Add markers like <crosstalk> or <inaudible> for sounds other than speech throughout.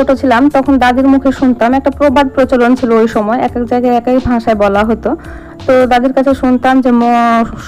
ছোট ছিলাম, তখন দাদির মুখে শুনতাম। একটা প্রবাদ প্রচলন ছিল ওই সময়, এক এক জায়গায় একই ভাষায় বলা হতো। তো দাদির কাছে শুনতাম যে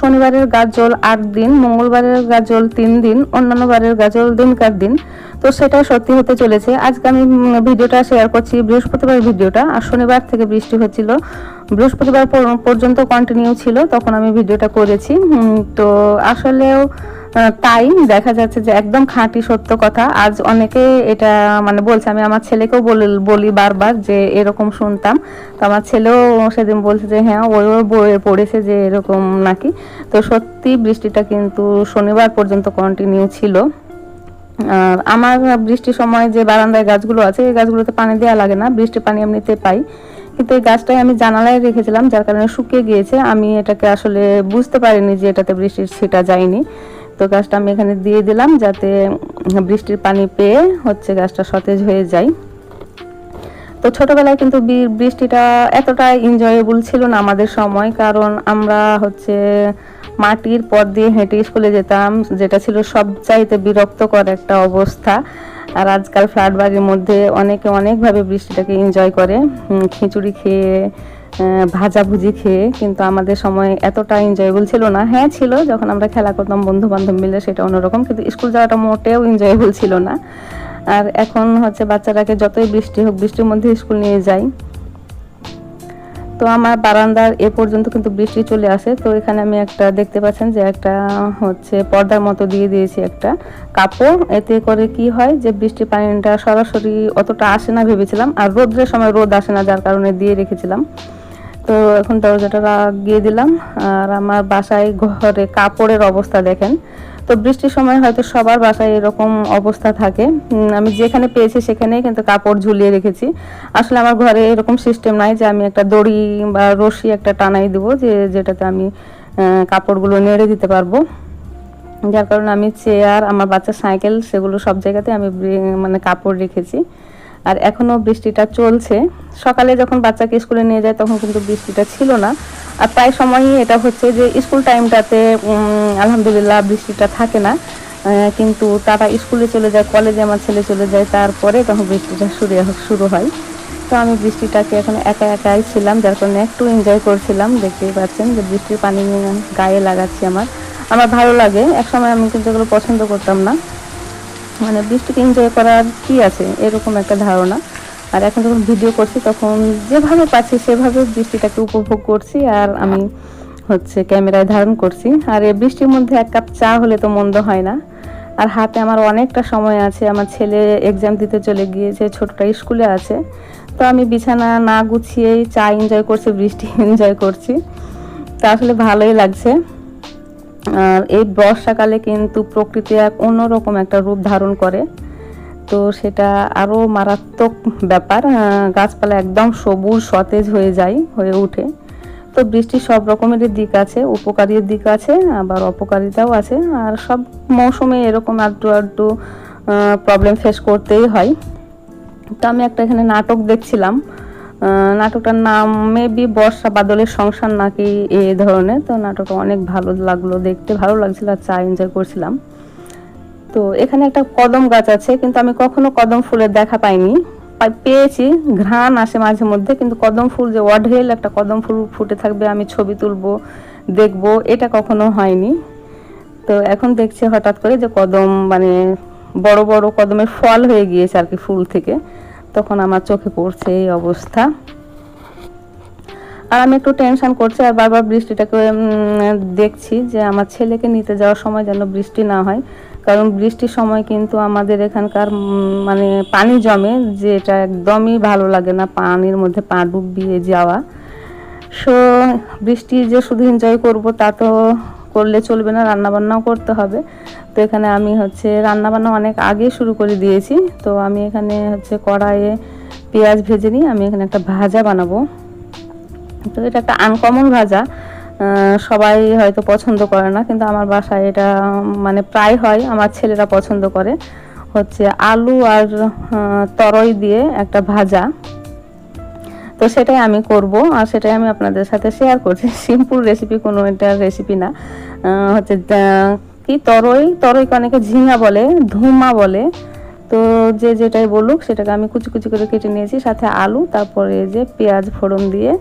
শনিবারের গাজল আট দিন, মঙ্গলবারের গাজল তিন দিন অন্যান্য বারের গাজল দিনকার দিন। তো সেটা সত্যি হতে চলেছে। আজকে আমি ভিডিওটা শেয়ার করছি, বৃহস্পতিবার ভিডিওটা, আর শনিবার থেকে বৃষ্টি হচ্ছিল। বৃহস্পতিবার পর্যন্ত কন্টিনিউ ছিল, তখন আমি ভিডিওটা করেছি। তো আসলেও তাই দেখা যাচ্ছে যে একদম খাঁটি সত্য কথা। আজ অনেকে এটা মানে বলছে, আমি আমার ছেলেকেও বলি বারবার যে এরকম শুনতাম। তো আমার ছেলেও সেদিন বলছে যে হ্যাঁ ওই বইয়ে পড়েছে যে এরকম নাকি। তো সত্যি বৃষ্টিটা কিন্তু শনিবার পর্যন্ত কন্টিনিউ ছিল। আর আমার বৃষ্টির সময় যে বারান্দায় গাছগুলো আছে, এই গাছগুলোতে পানি দেওয়া লাগে না। বৃষ্টির পানি এমনিতে পাই। কিন্তু এই গাছটাই আমি জানালায় রেখেছিলাম, যার কারণে শুকিয়ে গিয়েছে। আমি এটাকে আসলে বুঝতে পারিনি যে এটাতে বৃষ্টির ছিটা যায়নি। তো গাছটা আমি এখানে দিয়ে দিলাম যাতে বৃষ্টির পানি পেয়ে হচ্ছে গাছটা সতেজ হয়ে যায়। তো ছোটবেলায় কিন্তু বৃষ্টিটা এতটা এনজয়েবল ছিল না আমাদের সময়, কারণ আমরা হচ্ছে মাটির পথ দিয়ে হেঁটে স্কুলে যেতাম, যেটা ছিল সবচাইতে বিরক্তকর একটা অবস্থা। আর আজকাল ফ্ল্যাট বাগের মধ্যে অনেকে অনেকভাবে বৃষ্টিটাকে এনজয় করে খিচুড়ি খেয়ে ভাজাভুজি খেয়ে কিন্তু আমাদের সময় এতটা এনজয়েবল ছিল না। হ্যাঁ ছিল যখন আমরা খেলা করতাম বন্ধু বান্ধব মিলে সেটা অন্যরকম, কিন্তু স্কুল যাওয়াটা মোটেও এনজয়েবল ছিল না। আর এখন হচ্ছে বাচ্চাটাকে যতই বৃষ্টি হোক, বৃষ্টির মধ্যে স্কুল নিয়ে যাই। তো আমার বারান্দার এ পর্যন্ত কিন্তু বৃষ্টি চলে আসে। তো এখানে আমি একটা দেখতে পাচ্ছেন যে একটা হচ্ছে পর্দার মতো দিয়ে দিয়েছি একটা কাপড়। এতে করে কি হয় যে বৃষ্টির পানিটা সরাসরি অতটা আসে না ভেবেছিলাম। আর রোদ্রের সময় রোদ আসে না, যার কারণে দিয়ে রেখেছিলাম। তো এখন দরজাটা লাগিয়ে দিলাম। আর আমার বাসায় ঘরে কাপড়ের অবস্থা দেখেন। তো বৃষ্টির সময় হয়তো সবার বাসায় এরকম অবস্থা থাকে। আমি যেখানে পেয়েছি সেখানেই কিন্তু কাপড় ঝুলিয়ে রেখেছি। আসলে আমার ঘরে এরকম সিস্টেম নাই যে আমি একটা দড়ি বা রশি একটা টানাই দেবো যে যেটাতে আমি কাপড়গুলো নেড়ে দিতে পারব। যার কারণে আমি চেয়ার আমার বাচ্চার সাইকেল, সেগুলো সব জায়গাতে আমি মানে কাপড় রেখেছি। আর এখনও বৃষ্টিটা চলছে। সকালে যখন বাচ্চাকে স্কুলে নিয়ে যায় তখন কিন্তু বৃষ্টিটা ছিল না। আর প্রায় সময়ই এটা হচ্ছে যে স্কুল টাইমটাতে আলহামদুলিল্লাহ বৃষ্টিটা থাকে না। কিন্তু তারা স্কুলে চলে যায়, কলেজে আমার ছেলে চলে যায়, তারপরে তখন বৃষ্টিটা শুরু শুরু হয়। তো আমি বৃষ্টিটাকে এখন একা একাই ছিলাম, যার কারণে একটু এনজয় করছিলাম। দেখতেই পাচ্ছেন যে বৃষ্টির পানি গায়ে লাগাচ্ছি আমার। আমার ভালো লাগে। একসময় আমি কিন্তু এগুলো পছন্দ করতাম না। মানে বৃষ্টিকে এনজয় করার কি আছে? এরকম একটা ধারণা। আর এখন যখন ভিডিও করছি, তখন যেভাবে পাচ্ছি, সেভাবে বৃষ্টিটাকে উপভোগ করছি। আর আমি হচ্ছে ক্যামেরায় ধারণ করছি। আর এই বৃষ্টির মধ্যে এক কাপ চা হলে তো মন্দ হয় না। আর হাতে আমার অনেকটা সময় আছে। আমার ছেলে এক্সাম দিতে চলে গিয়েছে, ছোটটা স্কুলে আছে। তো আমি বিছানা না গুছিয়েই চা এনজয় করছি, বৃষ্টি <laughs> এনজয় করছি। তা আসলে ভালোই লাগছে। এই বর্ষাকালে কিন্তু প্রকৃতি এক অন্যরকম একটা রূপ ধারণ করে। তো সেটা আরও মারাত্মক ব্যাপার গাছপালা একদম সবুজ, সতেজ হয়ে যায়, হয়ে ওঠে। তো বৃষ্টির সব রকমেরই দিক আছে উপকারী দিক আছে, আবার অপকারিতাও আছে। আর সব মৌসুমে এরকম আড্ডু আড্ডু প্রবলেম ফেস করতেই হয়। তো আমি একটা এখানে নাটক দেখছিলাম নাটকটার নাম মেবি বর্ষা বাদলের সংসার নাকি এ ধরনের। তো নাটকটা অনেক ভালো লাগল দেখতে, ভালো লাগছিল, আর চা এনজয় করছিলাম। তো এখানে একটা কদম গাছ আছে, কিন্তু আমি কখনো কদম ফুলের দেখা পাইনি। পেয়েছি, ঘ্রাণ আসে মাঝে মধ্যে, কিন্তু কদম ফুল যে ওয়াঢেল একটা কদম ফুল ফুটে থাকবে, আমি ছবি তুলবো, দেখব, এটা কখনো হয়নি। তো এখন দেখছি হঠাৎ করে যে কদম মানে বড় বড় কদমের ফল হয়ে গিয়েছে আর কি ফুল থেকে। তখন আমার চোখে পড়ছে এই অবস্থা। আর আমি একটু টেনশন করছি আর বারবার বৃষ্টিটাকে দেখছি যে আমার ছেলেকে নিতে যাওয়ার সময় যেন বৃষ্টি না হয়। কারণ বৃষ্টির সময় কিন্তু আমাদের এখানকার মানে পানি জমে, যেটা একদমই ভালো লাগে না পানির মধ্যে পা ডুবিয়ে যাওয়া। সো বৃষ্টি যে শুধু এনজয় করব তা তো করলে চলবে না, রান্নাবান্নাও করতে হবে। তো এখানে আমি হচ্ছে রান্নাবান্না অনেক আগে শুরু করে দিয়েছি। তো আমি এখানে হচ্ছে কড়াইয়ে পেঁয়াজ ভেজে নিই আমি এখানে একটা ভাজা বানাবো। তো এটা একটা আনকমন ভাজা। সবাই হয়তো পছন্দ করে না, কিন্তু আমার বাসায় এটা মানে প্রায় হয়, আমার ছেলেরা পছন্দ করে। হচ্ছে আলু আর তরই দিয়ে একটা ভাজা। তো সেটাই আমি করব আর সেটাই আমি আপনাদের সাথে শেয়ার করছি। <laughs> সিম্পল রেসিপি কোনো এটা রেসিপি না। হচ্ছে কি তরই, তরইকে অনেকে ঝিঙা বলে, ধুমা বলে। তো যে যেটাই বলুক সেটাকে আমি কুচি কুচি করে কেটে নিয়েছি। সাথে আলু, তারপরে যে পেঁয়াজ ফোড়ন দিয়ে,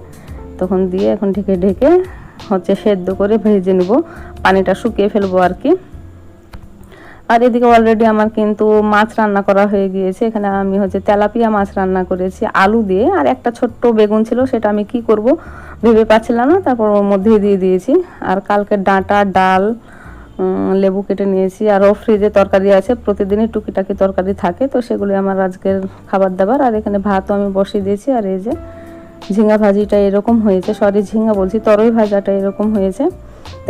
তখন দিয়ে এখন ঢেকে ঢেকে হচ্ছে সেদ্ধ করে ভেজে নেব। পানিটা শুকিয়ে ফেলব আর কি। আর এদিকে অলরেডি আমার কিন্তু মাছ রান্না করা হয়ে গিয়েছে। এখানে আমি হচ্ছে তেলাপিয়া মাছ রান্না করেছি, আলু দিয়ে। আর একটা ছোট্ট বেগুন ছিল, সেটা আমি কি করব ভেবে পাচ্ছিলাম না, তারপর ওর মধ্যেই দিয়ে দিয়েছি। আর কালকে ডাঁটা, ডাল লেবু কেটে নিয়েছি। আরও ফ্রিজে তরকারি আছে, প্রতিদিনই টুকিটাকি তরকারি থাকে, তো সেগুলি আমার আজকের খাবার দাবার। আর এখানে ভাতও আমি বসিয়ে দিয়েছি। আর এই যে ঝিঙ্গা ভাজিটা এরকম হয়েছে সরি ঝিঙ্গা বলছি, তরই ভাজাটা এরকম হয়েছে।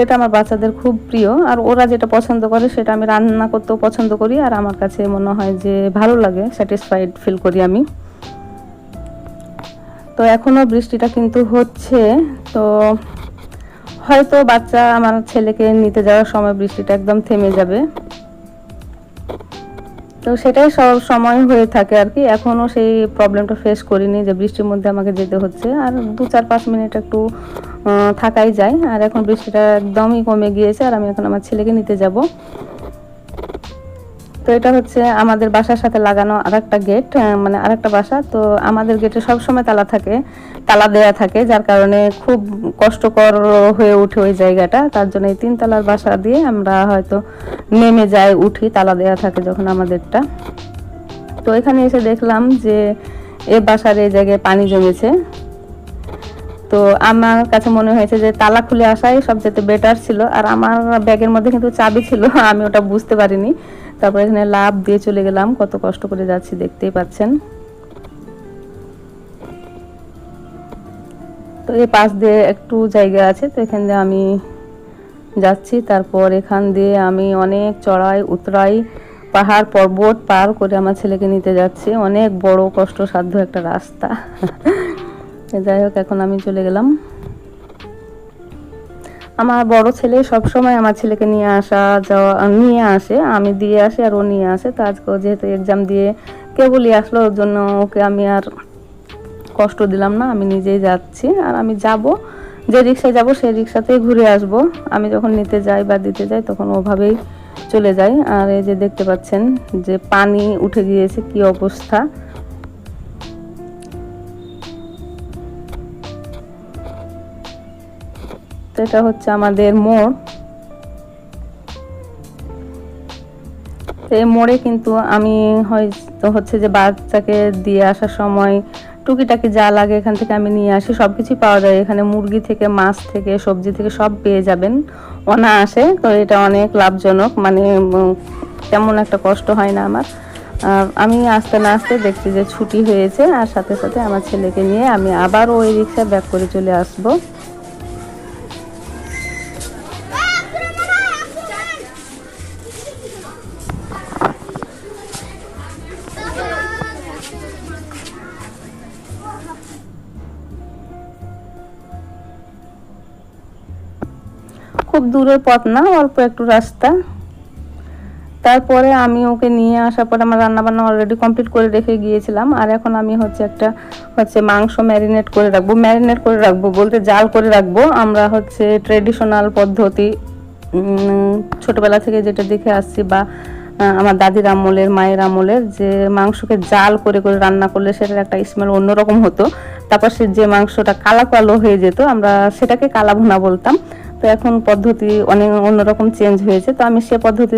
এটা আমার বাচ্চাদের খুব প্রিয়। আর ওরা যেটা পছন্দ করে সেটা আমি রান্না করতেও পছন্দ করি। আর আমার কাছে মনে হয় যে ভালো লাগে স্যাটিসফাইড ফিল করি আমি। তো এখনও বৃষ্টিটা কিন্তু হচ্ছে। তো হয়তো বাচ্চা আমার ছেলেকে নিতে যাওয়ার সময় বৃষ্টিটা একদম থেমে যাবে। তো সেটাই সব সময় হয়ে থাকে আর কি। এখনও সেই প্রবলেমটা ফেস করিনি যে বৃষ্টির মধ্যে আমাকে যেতে হচ্ছে। আর দু চার পাঁচ মিনিট একটু থাকাই যায়। আর এখন বৃষ্টিটা একদমই কমে গিয়েছে। আর আমি এখন আমার ছেলেকে নিতে যাব। তো এটা হচ্ছে আমাদের বাসার সাথে লাগানো আরেকটা গেট মানে আরেকটা বাসা। তো আমাদের গেটে সব সময় তালা থাকে, তালা দেয়া থাকে, যার কারণে খুব কষ্টকর হয়ে ওঠে ওই জায়গাটা। তার জন্য এই তিন তালার বাসা দিয়ে আমরা হয়তো নেমে যাই, উঠি, তালা দেয়া থাকে যখন আমাদেরটা। তো এখানে এসে দেখলাম যে এ বাসার এই জায়গায় পানি জমেছে। তো আমার কাছে মনে হয়েছে যে তালা খুলে আসাই সবচেয়ে বেটার ছিল। আর আমার ব্যাগের মধ্যে কিন্তু চাবি ছিল, আমি ওটা বুঝতে পারিনি। তারপর এখানে লাভ দিয়ে চলে গেলাম। কত কষ্ট করে যাচ্ছি, দেখতেই পাচ্ছেন। তো এই পাশ দিয়ে একটু জায়গা আছে, তো এখান দিয়ে আমি যাচ্ছি। তারপর এখান দিয়ে আমি অনেক চড়াই, উতরাই, পাহাড় পর্বত পার করে আমার ছেলেকে নিতে যাচ্ছি। অনেক বড় কষ্টসাধ্য একটা রাস্তা। <laughs> যাই হোক, এখন আমি চলে গেলাম। আমার বড় ছেলে সব সময় আমার ছেলেকে নিয়ে আসা, যাওয়া, নিয়ে আসে, আমি দিয়ে আসি আর ও নিয়ে আসে। তো আজকে যেহেতু এক্সাম দিয়ে কেবলই আসলো, ওর জন্য ওকে আমি আর কষ্ট দিলাম না, আমি নিজেই যাচ্ছি আর আমি যাব। যে রিক্সায় যাব, সেই রিক্সাতেই ঘুরে আসব। আমি যখন নিতে যাই বা দিতে যাই, তখন ওভাবেই চলে যাই। আর এই যে দেখতে পাচ্ছেন যে পানি উঠে গিয়েছে, কি অবস্থা। এটা হচ্ছে আমাদের মোড়। এই মোড়ে কিন্তু আমি হয়তো হচ্ছে যে বাচ্চাকে দিয়ে আসার সময় টুকিটাকি যা লাগে এখান থেকে আমি নিয়ে আসি সব কিছুই পাওয়া যায়। এখানে মুরগি থেকে, মাছ থেকে, সবজি থেকে সব পেয়ে যাবেন অনায়াসে। তো এটা অনেক লাভজনক মানে তেমন একটা কষ্ট হয় না আমার। আমি আস্তে না আস্তে দেখছি যে ছুটি হয়েছে, আর সাথে সাথে আমার ছেলেকে নিয়ে আমি আবার ওই রিক্সা ব্যাক করে চলে আসব। খুব দূরের পথ না, অল্প একটু রাস্তা। তারপরে আমি ওকে নিয়ে আসার পর আমার রান্নাবান্না অলরেডি কমপ্লিট করে রেখে গিয়েছিলাম। আর এখন আমি হচ্ছে একটা হচ্ছে মাংস ম্যারিনেট করে রাখব ম্যারিনেট করে রাখব বলতে জাল করে রাখব। আমরা হচ্ছে ট্রেডিশনাল পদ্ধতি ছোটবেলা থেকে যেটা দেখে আসছি বা আমার দাদির আমলের, মায়ের আমলের যে মাংসকে জাল করে করে রান্না করলে সেটার একটা স্মেল অন্যরকম হতো। তারপর সে যে মাংসটা কালো কালো হয়ে যেত, আমরা সেটাকে কালা ভুনা বলতাম। তো এখন পদ্ধতি অনেক অন্যরকম চেঞ্জ হয়েছে। তো আমি সে পদ্ধতি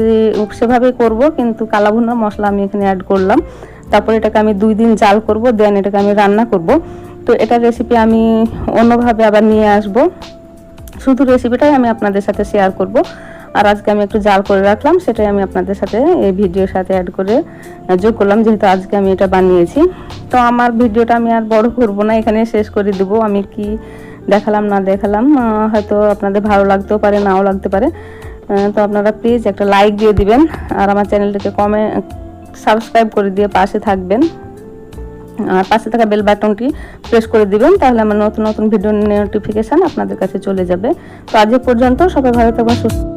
সেভাবেই করব, কিন্তু কালাভুনা মশলা আমি এখানে অ্যাড করলাম। তারপর এটাকে আমি দুই দিন জাল করব দেন এটাকে আমি রান্না করব। তো এটার রেসিপি আমি অন্যভাবে আবার নিয়ে আসব। শুধু রেসিপিটাই আমি আপনাদের সাথে শেয়ার করব। আর আজকে আমি একটু জাল করে রাখলাম, সেটাই আমি আপনাদের সাথে এই ভিডিওর সাথে অ্যাড করে যোগ করলাম, যেহেতু আজকে আমি এটা বানিয়েছি। তো আমার ভিডিওটা আমি আর বড় করব না এখানে শেষ করে দেবো। আমি কি দেখালাম, না দেখালাম হয়তো আপনাদের ভালো লাগতেও পারে, নাও লাগতে পারে। তো আপনারা প্লিজ একটা লাইক দিয়ে দিবেন, আর আমার চ্যানেলটাকে কমে সাবস্ক্রাইব করে দিয়ে পাশে থাকবেন। আর পাশে থাকা বেল বাটনটি প্রেস করে দিবেন, তাহলে আমার নতুন নতুন ভিডিও নোটিফিকেশান আপনাদের কাছে চলে যাবে। তো আজ পর্যন্ত সবাই ভালো থাকবেন, সুস্থ